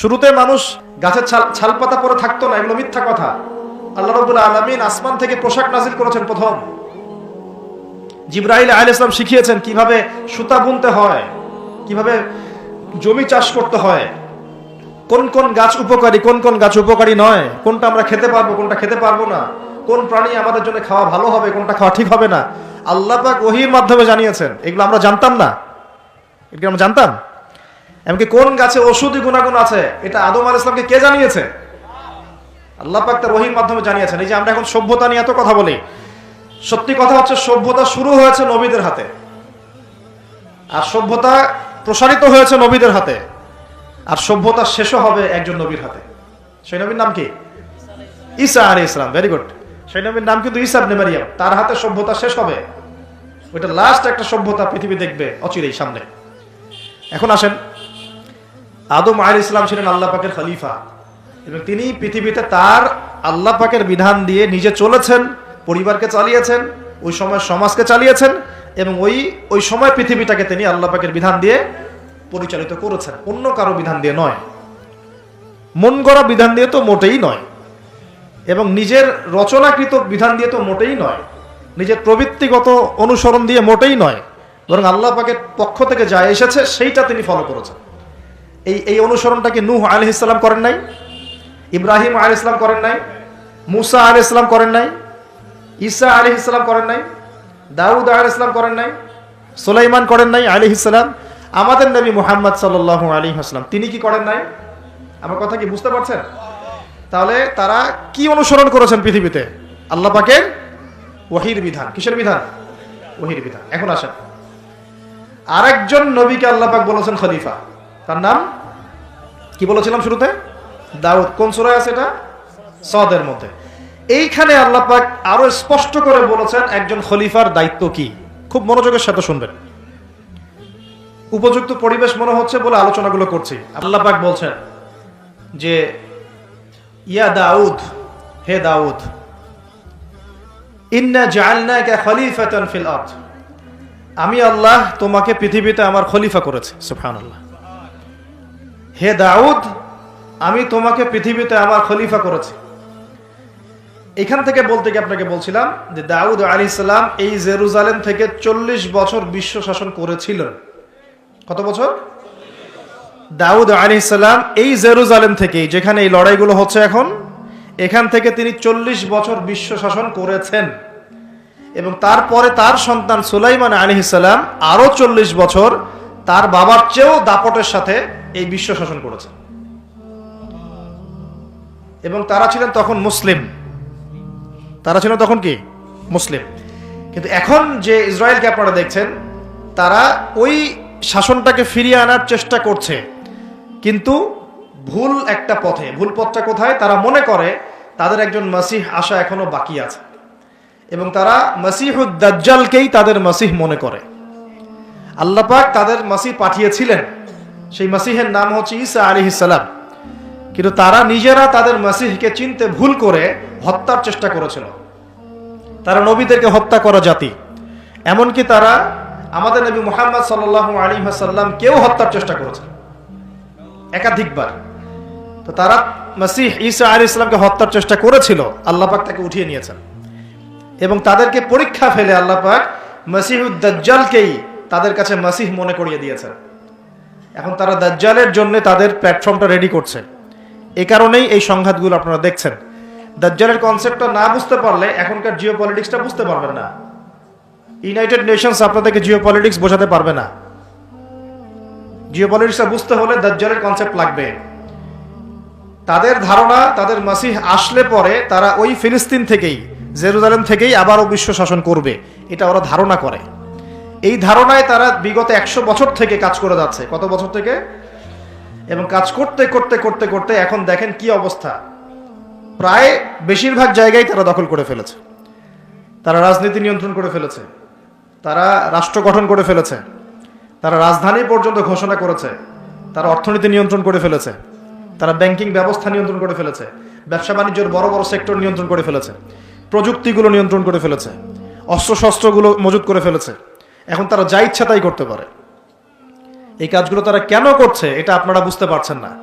শুরুতে মানুষ গাছের ছাল ছালপাতা পরে থাকতো না, এগুলো মিথ্যা কথা। আল্লাহ রবুল্লা আলমিন আসমান থেকে পোশাক নাজিল করেছেন প্রথম। জিব্রাহিল আল ইসলাম শিখিয়েছেন কীভাবে সুতা বুনতে হয়, কীভাবে জমি চাষ করতে হয়। কোন কোন গাছ উপকারী, কোন কোন গাছ উপকারী নয়, কোনটা আমরা খেতে পারব, কোনটা খেতে পারব না, কোন প্রাণী আমাদের জন্য খাওয়া ভালো হবে, কোনটা খাওয়া ঠিক হবে না। আল্লাহ পাক ওহির মাধ্যমে জানিয়েছেন, এগুলো আমরা জানতাম না। এগুলো আমরা জানতাম? এমনকি কোন গাছে ওষুধি গুণাগুণ আছে? এটা আদম আল ইসলামকে কে জানিয়েছে? আল্লাহ পাক তার ওহির মাধ্যমে জানিয়েছেন। এই যে আমরা এখন সভ্যতা নিয়ে এত কথা বলি, সত্যি কথা হচ্ছে সভ্যতা শুরু হয়েছে নবীদের হাতে। আর সভ্যতা প্রসারিত হয়েছে নবীদের হাতে। আর সভ্যতা শেষও হবে একজন নবীর হাতে। সেই নবীর নাম কি? ঈসা আলী ইসলাম ভেরি গুড সেই নবীর নাম কিন্তু ঈসা আবনে মারিয়াম। তার হাতে সভ্যতা শেষ হবে। ওইটা লাস্ট একটা সভ্যতা পৃথিবী দেখবে অচিরেই সামনে। এখন আসেন আদম আলী ইসলাম ছিলেন আল্লাহ পাকের খলিফা। এবং তিনি পৃথিবীতে তার আল্লাহ পাকের বিধান দিয়ে নিজে চলেছেন, পরিবারকে চালিয়েছেন, ওই সময় সমাজকে চালিয়েছেন এবং ওই ওই সময় পৃথিবীটাকে তিনি আল্লাহ পাকের বিধান দিয়ে পরিচালিত করেছেন। অন্য কারও বিধান দিয়ে নয়। মন গড়া বিধান দিয়ে তো মোটেই নয়। এবং নিজের রচনাকৃত বিধান দিয়ে তো মোটেই নয়। নিজের প্রবৃত্তিগত অনুসরণ দিয়ে মোটেই নয়। বরং আল্লাহ পাকের পক্ষ থেকে যা এসেছে, সেইটা তিনি ফলো করেছেন। এই এই অনুসরণটাকে নূহ আলি ইসলাম করেন নাই? ইব্রাহিম আলি ইসলাম করেন নাই? মুসা আলি ইসলাম করেন নাই? ঈসা আলি ইসলাম করেন নাই? দাউদ আলি ইসলাম করেন নাই? সুলাইমান করেন নাই আলি ইসলাম আমাদের নবী মোহাম্মদ সাল্লাহ আলী আসলাম তিনি কি করেন নাই? আমার কথা কি বুঝতে পারছেন? তাহলে তারা কি অনুসরণ করেছেন পৃথিবীতে? আল্লাহ পাকের ওহির বিধান। কিসের বিধান? ওহির বিধান। এখন আসেন। আরেকজন নবীকে আল্লাহ পাক বলেছেন খলিফা। তার নাম কি বলেছিলাম শুরুতে? দাউদ, কোন সুরায় আছে এটা? সদের মধ্যে। এইখানে আল্লাহ পাক আরও স্পষ্ট করে বলেছেন একজন খলিফার দায়িত্ব কি। খুব মনোযোগের সাথে শুনবেন। উপযুক্ত পরিবেশ মনে হচ্ছে বলে আলোচনাগুলো করছি। আল্লাহ পাক বলছেন যে, ইয়া দাউদ, হে দাউদ, ইন্না জাআলনাকা খলিফাতান ফিল আরদ। আমি আল্লাহ তোমাকে পৃথিবীতে আমার খলিফা করেছি, সুবহানাল্লাহ। হে দাউদ, আমি তোমাকে পৃথিবীতে আমার খলিফা করেছি। এখান থেকে বলতে গিয়ে আপনাকে বলছিলাম যে দাউদ আলী সালাম এই জেরুজালেম থেকে চল্লিশ বছর বিশ্ব শাসন করেছিলেন কত বছর? দাউদ আলী সালাম এই জেরুজালেম থেকে, যেখানে এই লড়াইগুলো হচ্ছে এখন, এখান থেকে তিনি চল্লিশ বছর বিশ্ব শাসন করেছেন। এবং তারপরে তার সন্তান সুলাইমান আলী সালাম আরও চল্লিশ বছর তার বাবার চেয়েও দাপটের সাথে এই বিশ্ব শাসন করেছে। এবং তারা ছিলেন তখন মুসলিম। তারা ছিল তখন কি? মুসলিম। কিন্তু এখন যে ইসরায়েলকে আপনারা দেখছেন, তারা ওই শাসনটাকে ফিরিয়ে আনার চেষ্টা করছে। কিন্তু ভুল একটা পথে, ভুল পথটা কোথায়? তারা মনে করে তাদের একজন মাসিহ আসা এখনও বাকি আছে। এবং তারা মাসিহুদ দাজ্জালকেই তাদের মাসিহ মনে করে। আল্লাহ পাক তাদের মাসিহ পাঠিয়েছিলেন। সেই মাসিহের নাম হচ্ছে ঈসা আলাইহিস সালাম। কিন্তু তারা নিজেরা তাদের মাসিহকে চিনতে ভুল করে হত্যার চেষ্টা করেছিল। তারা নবীদেরকে হত্যা করা জাতি। এমনকি তারা আমাদের নবী মোহাম্মদ সাল্লাহ আলী হাসাল্লাম কেউ হত্যার চেষ্টা করেছে। একাধিকবার। তো তারা মাসিহ ঈসা আলী ইসলামকে হত্যার চেষ্টা করেছিল, আল্লাহ পাক তাকে উঠিয়ে নিয়েছেন। এবং তাদেরকে পরীক্ষা ফেলে আল্লাহ পাক মাসিহুদ্দাজ্জালকেই তাদের কাছে মাসিহ মনে করিয়ে দিয়েছেন এখন তারা দাজ্জালের জন্য তাদের প্ল্যাটফর্মটা রেডি করছে। এ কারণেই এই সংঘাতগুলো আপনারা দেখছেন। দাজ্জালের কনসেপ্টটা না বুঝতে পারলে এখনকার জিও পলিটিক্সটা বুঝতে পারবেন না। ইউনাইটেড নেশনস আপনাদেরকে জিও পলিটিক্স বোঝাতে পারবে না। জিও পলিটিক্সটা বুঝতে হলে দাজ্জালের কনসেপ্ট লাগবে। তাদের ধারণা, তাদের মাসিহ আসলে পরে তারা ওই ফিলিস্তিন থেকেই, জেরুজালেম থেকেই আবারও বিশ্ব শাসন করবে। এটা ওরা ধারণা করে। এই ধারণায় তারা বিগত একশো বছর থেকে কাজ করে যাচ্ছে। কত বছর থেকে? এবং কাজ করতে করতে করতে করতে এখন দেখেন কি অবস্থা। প্রায় বেশিরভাগ জায়গায় তারা দখল করে ফেলেছে। তারা রাজনীতি নিয়ন্ত্রণ করে ফেলেছে। তারা রাষ্ট্র গঠন করে ফেলেছে। তারা রাজধানী পর্যন্ত ঘোষণা করেছে। তারা অর্থনীতি নিয়ন্ত্রণ করে ফেলেছে। তারা ব্যাংকিং ব্যবস্থা নিয়ন্ত্রণ করে ফেলেছে। ব্যবসা বাণিজ্যের বড় বড় সেক্টর নিয়ন্ত্রণ করে ফেলেছে। প্রযুক্তিগুলো নিয়ন্ত্রণ করে ফেলেছে। অস্ত্রশস্ত্রগুলো মজুত করে ফেলেছে। এখন তারা যা ইচ্ছা তাই করতে পারে। এই কাজগুলো তারা কেন করছে, এটা আপনারা বুঝতে পারছেন না।